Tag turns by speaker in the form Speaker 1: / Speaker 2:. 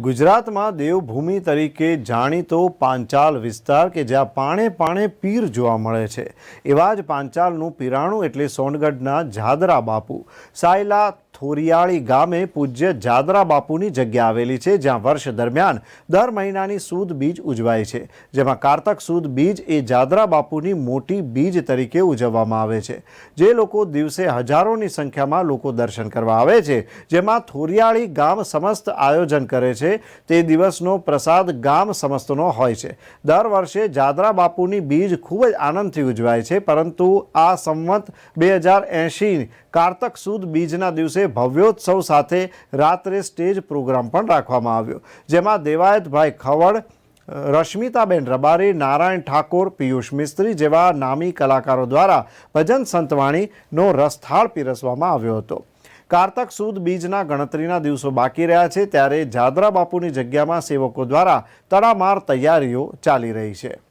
Speaker 1: ગુજરાતમાં દેવભૂમિ તરીકે જાણીતો પાંચાલ વિસ્તાર કે જ્યાં પાણે પાણે પીર જોવા મળે છે. એવા જ પાંચાલનું પીરાણું એટલે સોનગઢના જાદરા બાપુ. સાયલા થોરિયાળી ગામે પૂજ્ય જાદરા બાપુની જગ્યા આવેલી છે, જ્યાં વર્ષ દરમિયાન દર મહિનાની સુદ બીજ ઉજવાય છે. જેમાં કારતક સૂદ બીજ એ જાદરા બાપુની મોટી બીજ તરીકે ઉજવવામાં આવે છે. જે લોકો દિવસે હજારોની સંખ્યામાં લોકો દર્શન કરવા આવે છે, જેમાં થોરિયાળી ગામ સમસ્ત આયોજન કરે છે. તે દિવસનો પ્રસાદ ગામ સમસ્તનો હોય છે. દર વર્ષે જાદરા બાપુની બીજ ખૂબ જ આનંદથી ઉજવાય છે, પરંતુ આ સંવત બે હજાર એંશી કારતક સુદ બીજના દિવસે ભવ્યોત્સવ સાથે રાત્રે સ્ટેજ પ્રોગ્રામ પણ રાખવામાં આવ્યો. જેમાં દેવાયતભાઈ ખવડ રશ્મિતાબેન રબારી, નારાયણ ઠાકોર, પિયુષ મિસ્ત્રી જેવા નામી કલાકારો દ્વારા ભજન સંતવાણીનો રસથાળ પીરસવામાં આવ્યો હતો. કારતક સુદ બીજના ગણતરીના દિવસો બાકી રહ્યા છે, ત્યારે જાદરા બાપુની જગ્યામાં સેવકો દ્વારા તડામાર તૈયારીઓ ચાલી રહી છે.